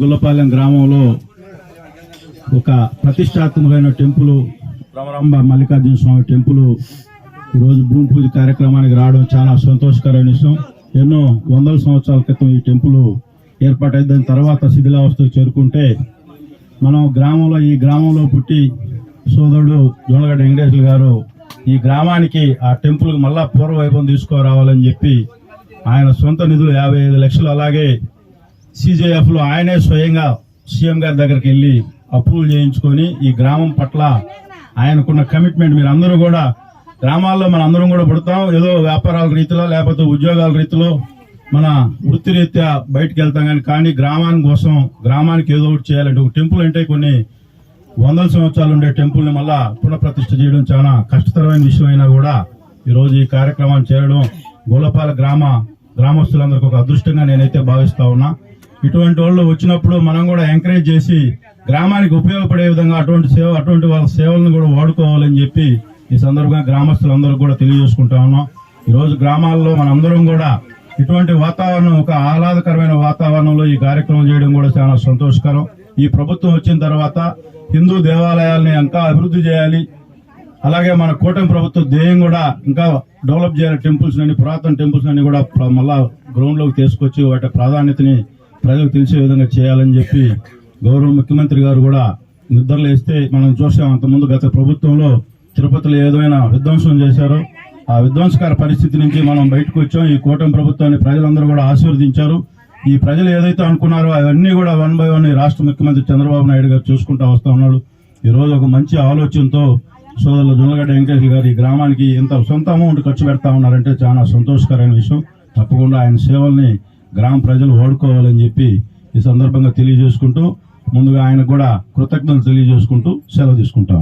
గుల్లపాలెం గ్రామంలో ఒక ప్రతిష్టాత్మకమైన టెంపుల్ భ్రమరాంబ మల్లికార్జున స్వామి టెంపుల్ ఈరోజు భూమి పూజ కార్యక్రమానికి రావడం చాలా సంతోషకరమైన విషయం. ఎన్నో వందల సంవత్సరాల క్రితం ఈ టెంపుల్ ఏర్పాటైంది దాని తర్వాత శిథిలావస్థకు చేరుకుంటే మనం గ్రామంలో ఈ గ్రామంలో పుట్టి సోదరుడు జోనగడ్డ వెంకటేశ్వర గారు ఈ గ్రామానికి ఆ టెంపుల్ మళ్ళా పూర్వ వైభవం తీసుకురావాలని చెప్పి ఆయన సొంత నిధులు యాభై ఐదు లక్షలు అలాగే సిజేఎఫ్లో ఆయనే స్వయంగా సీఎం గారి దగ్గరికి వెళ్ళి అప్రూవల్ చేయించుకొని ఈ గ్రామం పట్ల ఆయనకున్న కమిట్మెంట్ మీరు అందరూ కూడా గ్రామాల్లో మన అందరం కూడా పుడతాం. ఏదో వ్యాపారాల రీతిలో లేకపోతే ఉద్యోగాల రీతిలో మన వృత్తిరీత్యా బయటకు వెళ్తాం కానీ కానీ గ్రామాని కోసం గ్రామానికి ఏదో ఒకటి చేయాలంటే ఒక టెంపుల్ అంటే కొన్ని వందల సంవత్సరాలు ఉండే టెంపుల్ని మళ్ళా పునఃప్రతిష్ఠ చేయడం చాలా కష్టతరమైన విషయం అయినా కూడా ఈరోజు ఈ కార్యక్రమాన్ని చేరడం గోలపాల గ్రామ గ్రామస్తులందరికీ ఒక అదృష్టంగా నేనైతే భావిస్తా ఉన్నా. ఇటువంటి వాళ్ళు వచ్చినప్పుడు మనం కూడా ఎంకరేజ్ చేసి గ్రామానికి ఉపయోగపడే విధంగా అటువంటి సేవ అటువంటి వాళ్ళ సేవలను కూడా వాడుకోవాలని చెప్పి ఈ సందర్భంగా గ్రామస్తులందరూ కూడా తెలియజేసుకుంటా ఉన్నాం. ఈరోజు గ్రామాల్లో మనందరం కూడా ఇటువంటి వాతావరణం ఒక ఆహ్లాదకరమైన వాతావరణంలో ఈ కార్యక్రమం చేయడం కూడా చాలా సంతోషకరం. ఈ ప్రభుత్వం వచ్చిన తర్వాత హిందూ దేవాలయాల్ని ఇంకా అభివృద్ధి చేయాలి. అలాగే మన కూటమి ప్రభుత్వ ధ్యేయం కూడా ఇంకా డెవలప్ చేయాలి. టెంపుల్స్ అన్ని పురాతన టెంపుల్స్ అన్ని కూడా మళ్ళా గ్రౌండ్లోకి తీసుకొచ్చి వాటి ప్రాధాన్యతని ప్రజలకు తెలిసే విధంగా చేయాలని చెప్పి గౌరవ ముఖ్యమంత్రి గారు కూడా నిద్రలు వేస్తే మనం చూసాం. అంతకుముందు గత ప్రభుత్వంలో తిరుపతిలో ఏదైనా విధ్వంసం చేశారో ఆ విధ్వంసకర పరిస్థితి నుంచి మనం బయటకు వచ్చాం. ఈ కూటమి ప్రభుత్వాన్ని ప్రజలందరూ కూడా ఆశీర్వదించారు. ఈ ప్రజలు ఏదైతే అనుకున్నారో అవన్నీ కూడా వన్ బై వన్ రాష్ట్ర ముఖ్యమంత్రి చంద్రబాబు నాయుడు గారు చూసుకుంటూ వస్తూ ఉన్నాడు. ఈ రోజు ఒక మంచి ఆలోచనతో సోదరులు జొన్నగడ్డ వెంకటేశ్వర గారు ఈ గ్రామానికి ఎంత సొంత అమౌంట్ ఖర్చు పెడతా ఉన్నారంటే చాలా సంతోషకరమైన విషయం. తప్పకుండా ఆయన సేవల్ని గ్రామ ప్రజలు ఓడుకోవాలని చెప్పి ఈ సందర్భంగా తెలియజేసుకుంటూ ముందుగా ఆయనకు కూడా కృతజ్ఞతలు తెలియజేసుకుంటూ సెలవు తీసుకుంటాం.